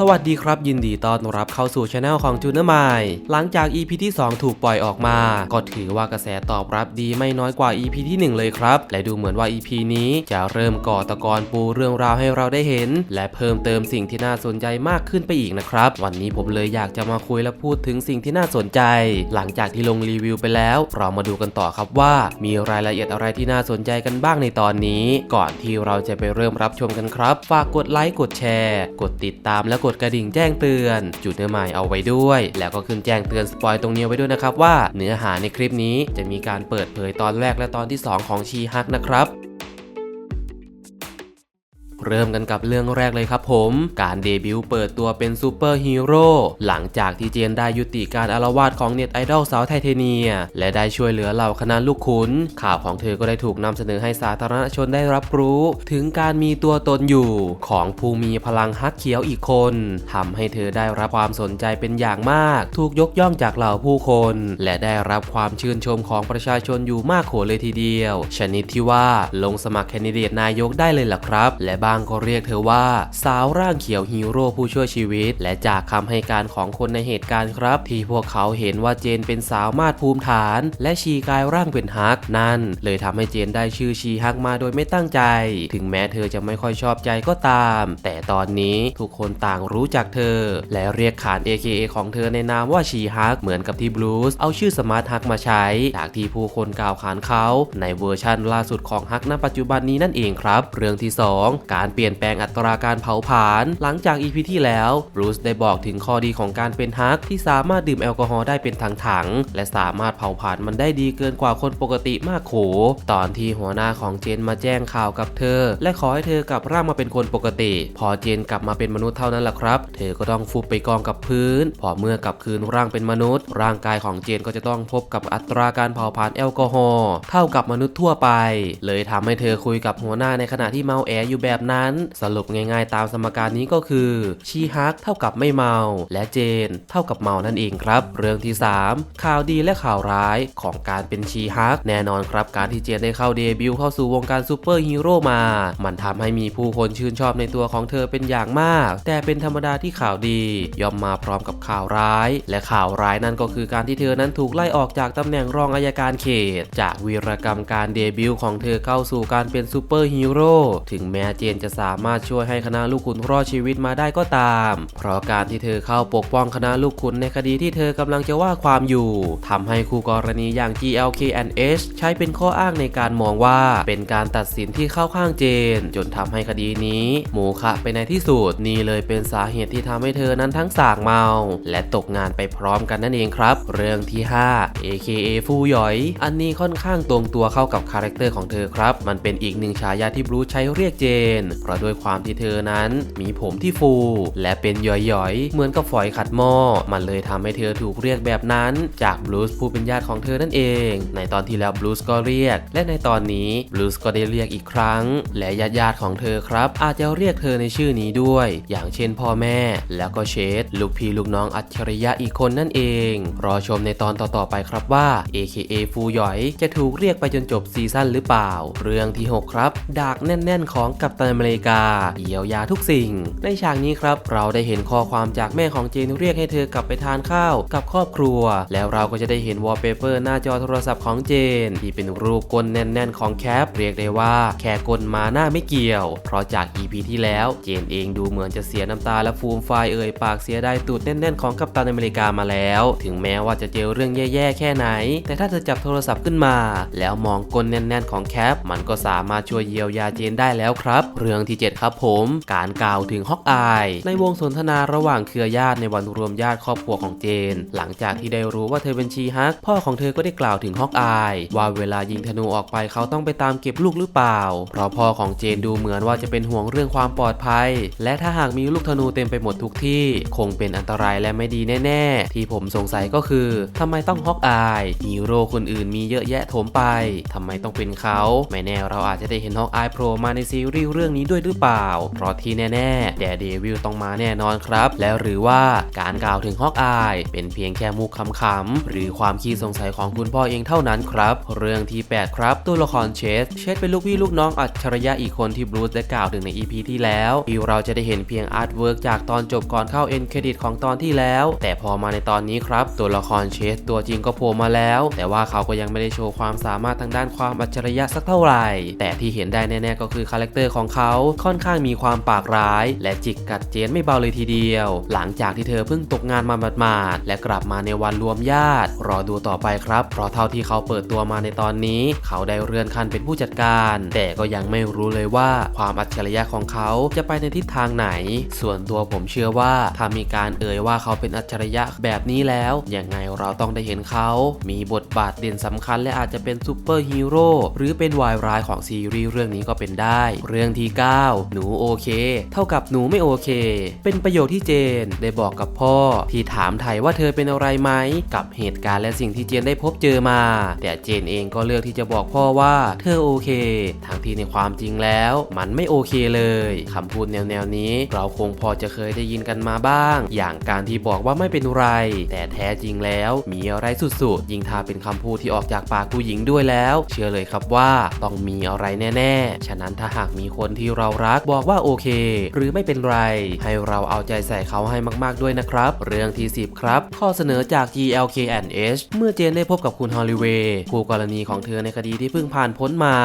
สวัสดีครับยินดีต้อนรับเข้าสู่ช anel ของจูเนอร์มายหลังจาก EP ที่ 2 ถูกปล่อยออกมา ก็ถือว่ากระแสตอบรับดีไม่น้อยกว่า EP ที่ 1 เลยครับ และดูเหมือนว่า EP นี้จะเริ่มก่อตะกอนปูเรื่องราวให้เราได้เห็น และเพิ่มเติมสิ่งที่น่าสนใจมากขึ้นไปอีกนะครับ วันนี้ผมเลยอยากจะมาคุยและพูดถึงสิ่งที่น่าสนใจ หลังจากที่ลงรีวิวไปแล้ว เรามาดูกันต่อครับว่า มีรายละเอียดอะไรที่น่าสนใจกันบ้างในตอนนี้ ก่อนที่เราจะไปเริ่มรับชมกันครับ ฝากกดไลค์กดแชร์ กดติดตามและกดกระดิ่งแจ้งเตือน จุดเนื้อหมายเอาไว้ด้วย แล้วก็ขึ้นแจ้งเตือนสปอยตรงนี้ไว้ด้วยนะครับว่าเนื้อหาในคลิปนี้จะมีการเปิดเผยตอนแรกและตอนที่ 2 ของชีฮักนะครับ เริ่มกันกับเรื่องแรกเลยครับผม การเดบิวต์เปิดตัวเป็นซูเปอร์ฮีโร่หลังจากที่เจนได้ยุติการอารวาสของเน็ตไอดอลสาวไทเทเนีย และได้ช่วยเหลือเหล่าคณะลูกขุน ข่าวของเธอก็ได้ถูกนำเสนอให้สาธารณชนได้รับรู้ ถึงการมีตัวตนอยู่ของผู้มีพลังฮักเขียวอีกคนทำให้เธอได้รับความสนใจเป็นอย่างมาก ถูกยกย่องจากเหล่าผู้คน และได้รับความชื่นชมของประชาชนอยู่มากโขเลยทีเดียว ชนิดที่ว่าลงสมัครแคนดิเดตนายกได้เลยล่ะครับ และบางก็เรียกเธอว่า สาวร่างเขียวฮีโร่ผู้ช่วยชีวิต และจากคำให้การของคนในเหตุการณ์ครับ ที่พวกเขาเห็นว่าเจนเป็นสาวมาดภูมิฐาน และชีกายร่างเป็นฮักนั่น เลยทำให้เจนได้ชื่อชีฮักมาโดยไม่ตั้งใจ ถึงแม้เธอจะไม่ค่อยชอบใจก็ตาม แต่ตอนนี้ทุกคนต่างรู้จักเธอ และเรียกขาน AKA ของเธอในนามว่าชีฮักเหมือนกับที่บลูส์เอาชื่อสมาร์ทฮักมาใช้ จากที่ผู้คนกล่าวขานเขา ในเวอร์ชั่นล่าสุดของฮักณปัจจุบันนี้นั่นเองครับ เรื่องที่ 2 การการเปลี่ยนแปลงอัตราการเผาผลาญหลังจาก EP ที่แล้วบรูซได้บอกถึงข้อดีของการเป็นฮักที่สามารถดื่มแอลกอฮอล์ได้เป็นถังๆและสามารถเผาผลาญมันได้ดีเกินกว่าคนปกติมากโข ตอนที่หัวหน้าของเจนมาแจ้งข่าวกับเธอ และขอให้เธอกลับร่างมาเป็นคนปกติ พอเจนกลับมาเป็นมนุษย์เท่านั้นแหละครับ เธอก็ต้องฟุบไปกองกับพื้น พอเมื่อกลับคืนร่างเป็นมนุษย์ ร่างกายของเจนก็จะต้องพบกับอัตราการเผาผลาญแอลกอฮอล์เท่ากับมนุษย์ทั่วไป เลยทำให้เธอคุยกับหัวหน้าในขณะที่เมาแออยู่แบบนั้น สรุปง่ายๆ ตามสมการนี้ก็คือ ชีฮักเท่ากับไม่เมา และเจน เท่ากับเมานั่นเองครับ เรื่องที่ 3 ข่าวดีและข่าวร้ายของการเป็นชีฮัก แน่นอนครับการที่เจนได้เข้าเดบิวต์เข้าสู่วงการซูเปอร์ฮีโร่มา มันทำให้มีผู้คนชื่นชอบในตัวของเธอเป็นอย่างมาก แต่เป็นธรรมดาที่ข่าวดีย่อมมาพร้อมกับข่าวร้าย และข่าวร้ายนั่นก็คือการที่เธอนั้นถูกไล่ออกจากตำแหน่งรองอายการเขต จากวีรกรรมการเดบิวต์ของเธอเข้าสู่การเป็นซูเปอร์ฮีโร่ถึงแม้เจนจะสามารถช่วยให้คณะลูกขุนรอดชีวิตมาได้ก็ตาม เพราะการที่เธอเข้าปกป้องคณะลูกขุนในคดีที่เธอกำลังจะว่าความอยู่ทำให้คู่กรณีอย่าง G L K N H ใช้เป็นข้ออ้างในการมองว่าเป็นการตัดสินที่เข้าข้างเจน จนทำให้คดีนี้ หมูคะไปในที่สุดนี่เลยเป็นสาเหตุที่ทำให้เธอนั้นทั้งสางเมา และตกงานไปพร้อมกันนั่นเองครับ เรื่องที่ 5 AKA ฟูหยอย อันนี้ค่อนข้างตรงตัวเข้ากับคาแรคเตอร์ของเธอครับ มันเป็นอีกหนึ่งฉายาที่บลูใช้เรียกเจนเพราะด้วยความที่เธอนั้นมีผมที่ฟู และเป็นหยอยๆ เหมือนกับฝอยขัดหม้อ มันเลยทำให้เธอถูกเรียกแบบนั้น จากบลูส์ผู้เป็นญาติของเธอนั่นเอง ในตอนที่แล้วบลูส์ก็เรียก และในตอนนี้บลูส์ก็ได้เรียกอีกครั้ง และญาติญาติๆของเธอครับ อาจจะเรียกเธอในชื่อนี้ด้วย อย่างเช่นพ่อแม่ แล้วก็เชดลูกพี่ลูกน้องอัจฉริยะอีกคนนั่นเอง รอชมในตอนต่อๆไปครับว่า AKA ฟูหยอยจะถูกเรียกไปจนจบซีซั่นหรือเปล่า เรื่องที่ 6 ครับดากแน่น ๆ ของกัปตันเมริกาเยียวยาทุกสิ่ง ในฉากนี้ครับ เราได้เห็นข้อความจากแม่ของเจนเรียกให้เธอกลับไปทานข้าวกับครอบครัว แล้วเราก็จะได้เห็นวอลเปเปอร์หน้าจอโทรศัพท์ของเจน ที่เป็นรูปก้นแน่น ๆ ของแคปเรียกได้ว่าแค่ก้นมาหน้าไม่เกี่ยว เพราะจาก EP ที่แล้วเจนเองดูเหมือนจะเสียน้ำตาและฟูมไฟเอ่ยปากเสียได้ตูดแน่น ๆ ของกัปตันอเมริกามาแล้ว ถึงแม้ว่าจะเจอเรื่องแย่ๆแค่ไหน แต่ถ้าเธอจับโทรศัพท์ขึ้นมา แล้วมองก้นแน่น ๆ ของแคปมันก็สามารถช่วยเยียวยาเจนได้แล้วครับเรื่องที่ 7 ครับผม การกล่าวถึงฮอกอายในวงสนทนาระหว่างเครือญาติในวันรวมญาติครอบครัวของเจน หลังจากที่ได้รู้ว่าเธอเป็นชีฮัก พ่อของเธอก็ได้กล่าวถึงฮอกอายว่าเวลายิงธนูออกไปเขาต้องไปตามเก็บลูกหรือเปล่า เพราะพ่อของเจนดูเหมือนว่าจะเป็นห่วงเรื่องความปลอดภัย และถ้าหากมีลูกธนูเต็มไปหมดทุกที่ คงเป็นอันตรายและไม่ดีแน่ ๆ ที่ผมสงสัยก็คือทำไมต้องฮอกอายฮีโร่คนอื่นมีเยอะแยะโถมไปทำไมต้องเป็นเขาไม่แน่เราอาจจะได้เห็นฮอกอายโผล่มาในซีรีส์เรื่องนี้ด้วยหรือเปล่า เพราะที่แน่ๆแดเดวิลต้องมาแน่นอนครับ แล้วหรือว่าการกล่าวถึงฮอกอาย เป็นเพียงแค่มุกคำๆหรือความขี้สงสัยของคุณพ่อเองเท่านั้นครับ เรื่องที่ 8 ครับ ตัวละครเชส เชสเป็นลูกพี่ลูกน้องอัจฉริยะอีกคนที่บรูซได้กล่าวถึงใน EP ที่แล้วที่เราจะได้เห็นเพียงอาร์ตเวิร์กจากตอนจบก่อนเข้าเอ็นเครดิตของตอนที่แล้ว แต่พอมาในตอนนี้ครับ ตัวละครเชสตัวจริงก็โผล่มาแล้ว แต่ว่าเขาก็ยังไม่ได้โชว์ความสามารถทางด้านความอัจฉริยะสักเท่าไหร่ แต่ที่เห็นได้แน่ๆก็คือคาแรคเตอร์ของเขาค่อนข้างมีความปากร้าย และจิกกัดเจนไม่เบาเลยทีเดียว หลังจากที่เธอเพิ่งตกงานมาหมาดๆและกลับมาในวันรวมญาติ รอดูต่อไปครับ เพราะเท่าที่เขาเปิดตัวมาในตอนนี้ เขาได้เลื่อนขั้นเป็นผู้จัดการ แต่ก็ยังไม่รู้เลยว่าความอัจฉริยะของเขาจะไปในทิศทางไหน ส่วนตัวผมเชื่อว่าถ้ามีการเอ่ยว่าเขาเป็นอัจฉริยะแบบนี้แล้วยังไงเราต้องได้เห็นเขา มีบทบาทเด่นสำคัญและอาจจะเป็นซูเปอร์ฮีโร่หรือเป็นวายร้ายของซีรีส์เรื่องนี้ก็เป็นได้ เรื่องที่9 หนูโอเค เท่ากับหนูไม่โอเค เป็นประโยคที่เจนได้บอกกับพ่อ ที่ถามไถ่ว่าเธอเป็นอะไรไหม กับเหตุการณ์และสิ่งที่เจนได้พบเจอมา แต่เจนเองก็เลือกที่จะบอกพ่อว่าเธอโอเค ทั้งที่ในความจริงแล้ว มันไม่โอเคเลยคำพูดแนวๆนี้ เราคงพอจะเคยได้ยินกันมาบ้าง อย่างการที่บอกว่าไม่เป็นไร แต่แท้จริงแล้วมีอะไรสุดๆ ยิ่งถ้าเป็นคำพูดที่ออกจากปากผู้หญิงด้วยแล้ว เชื่อเลยครับว่าต้องมีอะไรแน่ ๆ ฉะนั้นถ้าหากมีคนที่เรารักบอกว่าโอเค หรือไม่เป็นไร ให้เราเอาใจใส่เขาให้มากๆด้วยนะครับ เรื่องที่ 10 ครับ ข้อเสนอจาก GLK&H เมื่อเจนได้พบกับคุณฮอลลีเวย์คู่กรณีของเธอในคดีที่เพิ่งผ่านพ้นมา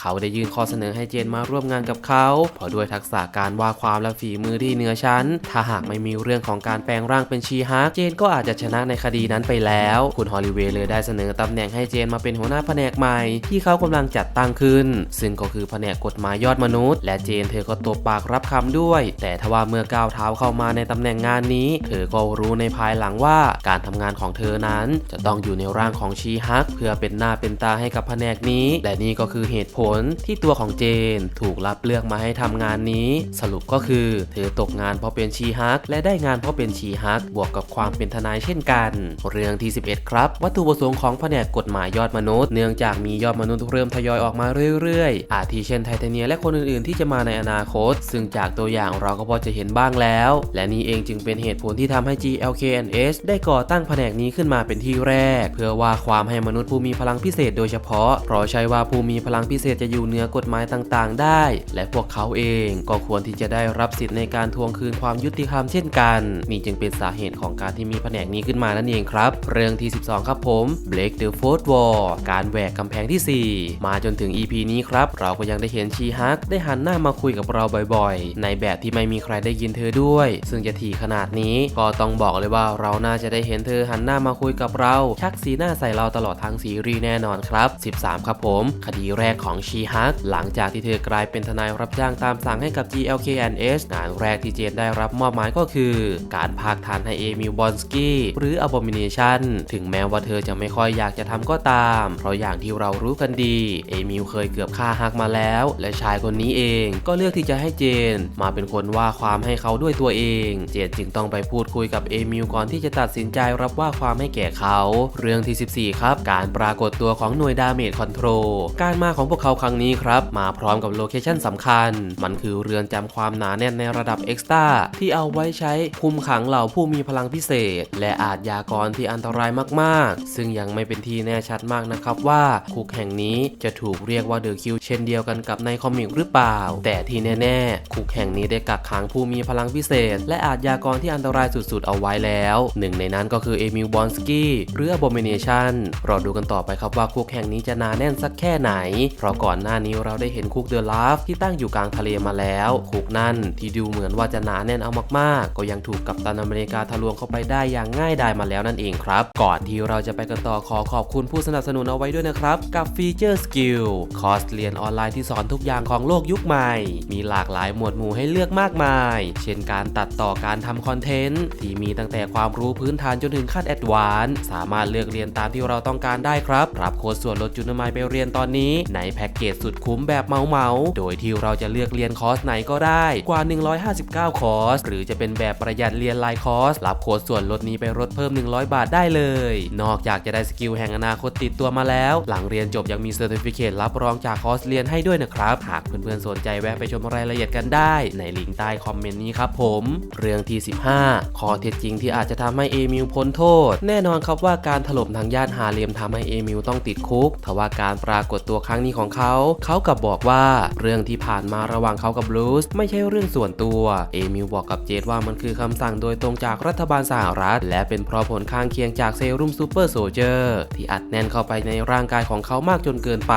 เขาได้ยื่นข้อเสนอให้เจนมาร่วมงานกับเขาเพราะด้วยทักษะการว่าความและฝีมือที่เหนือชั้น ถ้าหากไม่มีเรื่องของการแปลงร่างเป็นชีฮักเจนก็อาจจะชนะในคดีนั้นไปแล้ว คุณฮอลลีเวย์เลยได้เสนอตำแหน่งให้เจนมาเป็นหัวหน้าแผนกใหม่ ที่เขากำลังจัดตั้งขึ้น ซึ่งก็คือแผนกกฎหมายยอดมนุษย์และเจนเธอก็ตบปากรับคำด้วย แต่ทว่าเมื่อก้าวเท้าเข้ามาในตำแหน่งงานนี้ เธอก็รู้ในภายหลังว่าการทำงานของเธอนั้น จะต้องอยู่ในร่างของชีฮัก เพื่อเป็นหน้าเป็นตาให้กับแผนกนี้ และนี่ก็คือเหตุผลที่ตัวของเจน ถูกรับเลือกมาให้ทำงานนี้ สรุปก็คือ เธอตกงานเพราะเป็นชีฮัก และได้งานเพราะเป็นชีฮัก บวกกับความเป็นทนายเช่นกัน เรื่องที่ 11 ครับ วัตถุประสงค์ของแผนกกฎหมายยอดมนุษย์ เนื่องจากมียอดมนุษย์เริ่มทยอยออกมาเรื่อยๆ อาทิเช่นไทเทเนียและคนอื่นๆที่จะมาในอนาคต ซึ่งจากตัวอย่างเราก็พอจะเห็นบ้างแล้ว และนี่เองจึงเป็นเหตุผลที่ทำให้ GLKNS ได้ก่อตั้งแผนกนี้ขึ้นมาเป็นที่แรก เพื่อว่าความให้มนุษย์ผู้มีพลังพิเศษโดยเฉพาะ เพราะใช่ว่าผู้มีพลังพิเศษจะอยู่เหนือกฎหมายต่างๆ ได้ และพวกเขาเองก็ควรที่จะได้รับสิทธิ์ในการทวงคืนความยุติธรรมเช่นกันนี่จึงเป็นสาเหตุของการที่มีแผนกนี้ขึ้นมานั่นเองครับ เรื่องที่ 12 ครับผม Break the Fourth Wall การแหวกกำแพงที่ 4 มาจนถึง EP นี้ครับ เราก็ยังได้เห็นชีฮักได้หันหน้ามาคุยกับเราบ่อยๆ ในแบบที่ไม่มีใครได้ยินเธอด้วย ซึ่งจะถี่ขนาดนี้ก็ต้องบอกเลยว่าเราน่าจะได้เห็นเธอหันหน้ามาคุยกับเรา ชักสีหน้าใส่เราตลอดทั้งซีรีส์แน่นอนครับ 13 ครับผม คดีแรกของชีฮักหลังจากที่เธอกลายเป็นทนายรับจ้างตามสั่งให้กับ GLKNS งานแรกที่เจนได้รับมอบหมายก็คือ การพากทันให้เอมิลบอนสกี้หรือ Abomination ถึงแม้ว่าเธอจะไม่ค่อยอยากจะทำก็ตาม เพราะอย่างที่เรารู้กันดี เอมิลเคยเกือบฆ่าฮักมาแล้ว และชายคนนี้เองก็เลือกที่จะให้เจน มาเป็นคนว่าความให้เขาด้วยตัวเอง เจนจึงต้องไปพูดคุยกับเอมิลก่อนที่จะตัดสินใจรับว่าความให้แก่เขา เรื่องที่ 14 ครับ การปรากฏตัวของหน่วยดาเมจคอนโทรลการมาของพวกเขาครั้งนี้ครับ มาพร้อมกับโลเคชั่นสำคัญ มันคือเรือนจำความหนาแน่นในระดับเอ็กซ์ตร้าที่เอาไว้ใช้คุมขังเหล่าผู้มีพลังพิเศษ และอาจยากรที่อันตรายมากๆ ซึ่งยังไม่เป็นที่แน่ชัดมากนะครับว่าคุกแห่งนี้จะถูกเรียกว่าเดอะคิวเช่นเดียวกันกับในคอมิกหรือเปล่าแต่ที่แน่ๆ คุกแห่งนี้ได้กักขังผู้มีพลังพิเศษ และอาจยากรที่อันตรายสุดๆ เอาไว้แล้ว หนึ่งในนั้นก็คือเอมิลบอนสกี้หรือ Abomination รอดูกันต่อไปครับว่าคุกแห่งนี้จะหนาแน่นสักแค่ไหน เพราะก่อนหน้านี้เราได้เห็นคุกเดอะลาฟที่ตั้งอยู่กลางทะเลมาแล้ว คุกนั่นที่ดูเหมือนว่าจะหนาแน่นเอามากๆ ก็ยังถูกกัปตันอเมริกาทะลวงเข้าไปได้อย่างง่ายดายมาแล้วนั่นเองครับ ก่อนที่เราจะไปกันต่อขอขอบคุณผู้สนับสนุนเอาไว้ด้วยนะครับ กับฟีเจอร์สกิลคอร์สเรียนออนไลน์ที่สอนทุกอย่างของโลกยุคใหม่ มีหลากหลายหมวดหมู่ให้เลือกมากมาย เช่นการตัดต่อการทำคอนเทนต์ที่มีตั้งแต่ความรู้พื้นฐานจนถึงขั้นแอดวานซ์สามารถเลือกเรียนตามที่เราต้องการได้ครับ รับโค้ดส่วนลดจุลไมล์ไปเรียนตอนนี้ ในแพ็กเกจสุดคุ้มแบบเมาเมาโดยที่เราจะเลือกเรียนคอร์สไหนก็ได้กว่า 159 คอร์ส หรือจะเป็นแบบประหยัดเรียนรายคอร์ส รับโค้ดส่วนลดนี้ไปลดเพิ่ม 100 บาทได้เลย นอกจากจะได้สกิลแห่งอนาคตติดตัวมาแล้ว หลังเรียนจบยังมีเซอร์ติฟิเคตรับรองจากคอร์สเรียนให้ด้วยนะครับ หากเพื่อนๆสนนใจแวะไปชมรายละเอียดกันได้ ในลิงก์ใต้คอมเมนต์นี้ครับผม เรื่องที่ 15 ข้อเท็จจริงที่อาจจะทำให้เอมิลพ้นโทษ แน่นอนครับว่าการถล่มทางญาติฮาเลมทำให้เอมิลต้องติดคุกทว่าการปรากฏตัวครั้งนี้ของเขา เขากลับบอกว่าเรื่องที่ผ่านมาระหว่างเขากับบลูสไม่ใช่เรื่องส่วนตัว เอมิลบอกกับเจดว่ามันคือคำสั่งโดยตรงจากรัฐบาลสหรัฐ และเป็นเพราะผลข้างเคียงจากเซรุ่มซูเปอร์โซเจอร์ที่อัดแน่นเข้าไปในร่างกายของเขามากจนเกินไป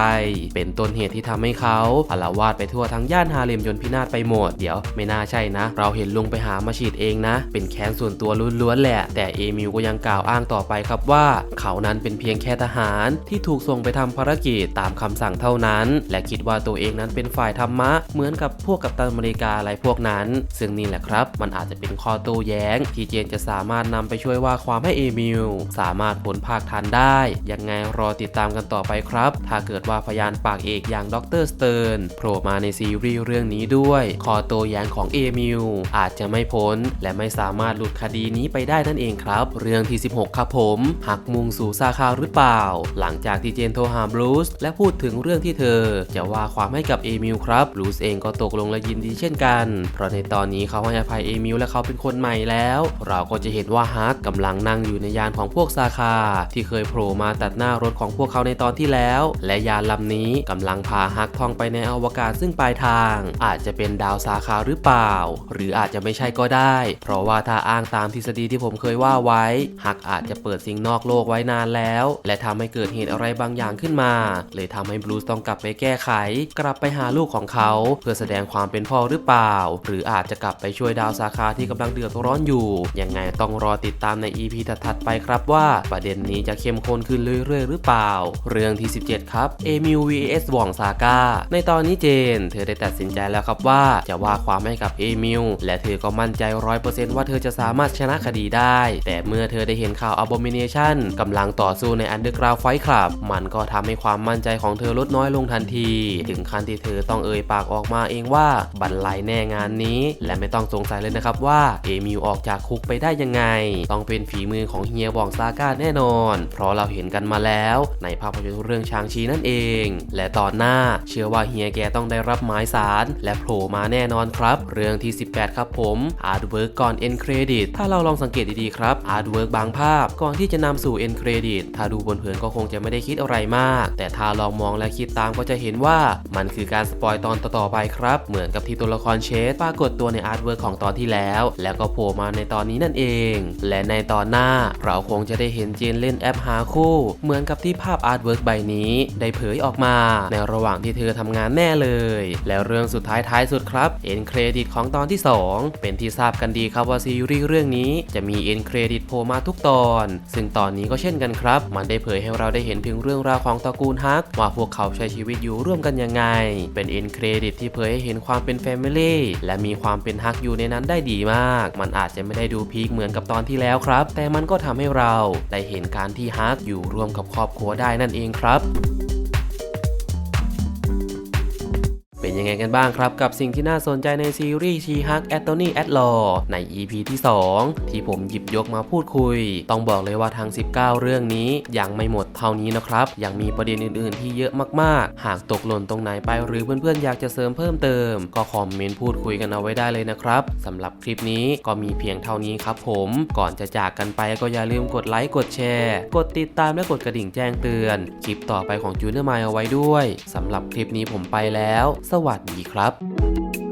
เป็นต้นเหตุที่ทำให้เขาอละวาดไปทั่วทั้งย่านฮาเลมจนพินาศไปหมด เดี๋ยวไม่น่าใช่นะ เราเห็นลุงไปหามาฉีดเองนะ เป็นแค้นส่วนตัวล้วนๆแหละ แต่เอมิลก็ยังกล่าวอ้างต่อไปครับว่า เขานั้นเป็นเพียงแค่ทหารที่ถูกส่งไปทำภารกิจตามคำสั่งเท่านั้น และคิดว่าตัวเองนั้นเป็นฝ่ายธรรมะ เหมือนกับพวกกัปตันอเมริกาอะไรพวกนั้น ซึ่งนี่แหละครับ มันอาจจะเป็นข้อโต้แย้ง ที่เจนจะสามารถนำไปช่วยว่าความให้เอมิลสามารถผลภาคทันได้ ยังไงรอติดตามกันต่อไปครับ ถ้าเกิดว่าพยานปากเอกอย่างดรสเติร์นโผล่มาในซีรีส์เรื่องนี้ด้วยข้อโต้แยงของเอมิลอาจจะไม่พ้น และไม่สามารถหลุดคดีนี้ไปได้นั่นเองครับ เรื่องที่ 16 ครับผม หักมุงสู่ซาคาหรือเปล่า หลังจากที่เจนโทรหาบรูซและพูดถึงเรื่องที่เธอ จะว่าความให้กับเอมิลครับบรูซเองก็ตกลงและยินดีเช่นกัน เพราะในตอนนี้เขาให้อภัยเอมิลและเขาเป็นคนใหม่แล้ว เราก็จะเห็นว่าฮักกำลังนั่งอยู่ในยานของพวกซาคา ที่เคยโผล่มาตัดหน้ารถของพวกเขาในตอนที่แล้ว และยานลำนี้กำลังพาฮักท่องไปในอวกาศซึ่งปลายทาง อาจจะเป็นดาวซาคาหรือเปล่า หรืออาจจะไม่ใช่ก็ได้ เพราะว่าถ้าอ้างตามทฤษฎีที่ผมเคยว่าไว้ฮักอาจจะเปิดสิ่งนอกโลกไว้นานแล้ว และทำให้เกิดเหตุอะไรบางอย่างขึ้นมา เลยทำให้บลูสต้องกลับไปแก้ไข กลับไปหาลูกของเขา เพื่อแสดงความเป็นพ่อหรือเปล่า หรืออาจจะกลับไปช่วยดาวสาขาที่กำลังเดือดร้อนอยู่ ยังไงต้องรอติดตามใน EP ถัดๆไปครับว่าประเด็นนี้จะเข้มข้นขึ้นเรื่อยๆ หรือเปล่า เรื่องที่ 17 ครับ เอมิล vs หว่องซาก้าในตอนนี้เจนเธอได้ตัดสินใจแล้วครับว่าจะว่าความให้กับเอมิลและเธอก็มั่นใจร้อยเปอร์เซนต์ว่าเธอจะสามารถชนะคดีได้ แต่เมื่อเธอได้เห็นข่าว Abomination กำลังต่อสู้ใน Underground Fight Club มันก็ทำให้ความมั่นใจของเธอลดน้อยลงทันที ถึงขั้นที่เธอต้องเอ่ยปากออกมาเองว่าบันไลแน่งานนี้ และไม่ต้องสงสัยเลยนะครับว่าเอมิวออกจากคุกไปได้ยังไง ต้องเป็นฝีมือของเฮียบองซาก้าแน่นอน เพราะเราเห็นกันมาแล้ว ในภาพยนตร์เรื่องชางชีนั่นเอง และตอนหน้าเชื่อว่าเฮียแกต้องได้รับหมายสารและโผล่มาแน่นอนครับ เรื่องที่ 18 ครับผมอาร์ตเวิร์กก่อนเอ็นเครดิตถ้าเราลองสังเกตดีๆครับอาร์ตเวิร์กบางภาพ ก่อนที่จะนำสู่เอ็นเครดิตถ้าดูบนเผินก็คงจะไม่ได้คิดอะไรมาก แต่ถ้าลองมองและคิดตามก็จะเห็นว่ามันคือการสปอยตอนต่อๆไปครับ เหมือนกับที่ตัวละครเชสปรากฏตัวในอาร์ตเวิร์กของตอนที่แล้ว แล้วก็โผล่มาในตอนนี้นั่นเอง และในตอนหน้า เราคงจะได้เห็นเจนเล่นแอปหาคู่ เหมือนกับที่ภาพอาร์ตเวิร์กใบนี้ ได้เผยออกมา ในระหว่างที่เธอทำงานแน่เลยแล้วเรื่องสุดท้ายท้ายสุดครับเอ็นเครดิตของตอนที่ 2 เป็นที่ทราบกันดีครับว่าซีรีส์เรื่องนี้จะมีเอ็นเครดิตโผล่มาทุกตอน ซึ่งตอนนี้ก็เช่นกันครับ มันได้เผยให้เราได้เห็นถึงเรื่องราวของตระกูลฮักว่าพวกเขาใช้ชีวิตอยู่ร่วมกันยังไง เป็นเอ็นเครดิตที่เผยให้เห็นความเป็นแฟมิลี่และมีความเป็นฮักอยู่ในนั้นได้ดีมาก มันอาจจะไม่ได้ดูพีคเหมือนกับตอนที่แล้วครับ แต่มันก็ทำให้เราได้เห็นการที่ฮักอยู่ร่วมกับครอบครัวได้นั่นเองครับ ยังไงกันบ้างครับ กับสิ่งที่น่าสนใจในซีรีส์ชีฮักแอตโตนี่แอดลอใน EP ที่ 2 ที่ผมหยิบยกมาพูดคุย ต้องบอกเลยว่าทาง 19 เรื่องนี้ยังไม่หมดเท่านี้นะครับ ยังมีประเด็นอื่น ๆ ที่เยอะมาก ๆ หากตกหล่นตรงไหนไปหรือเพื่อน ๆ อยากจะเสริมเพิ่มเติม ก็คอมเมนต์พูดคุยกันเอาไว้ได้เลยนะครับสำหรับคลิปนี้ก็มีเพียงเท่านี้ครับ ผมก่อนจะจากกันไปก็อย่าลืมกดไลค์กดแชร์ กดติดตามและกดกระดิ่งแจ้งเตือน คลิปต่อไปของจูเนอร์มายเอาไว้ด้วยสำหรับคลิปนี้ผมไปแล้ว สวัสดวัสดีครับ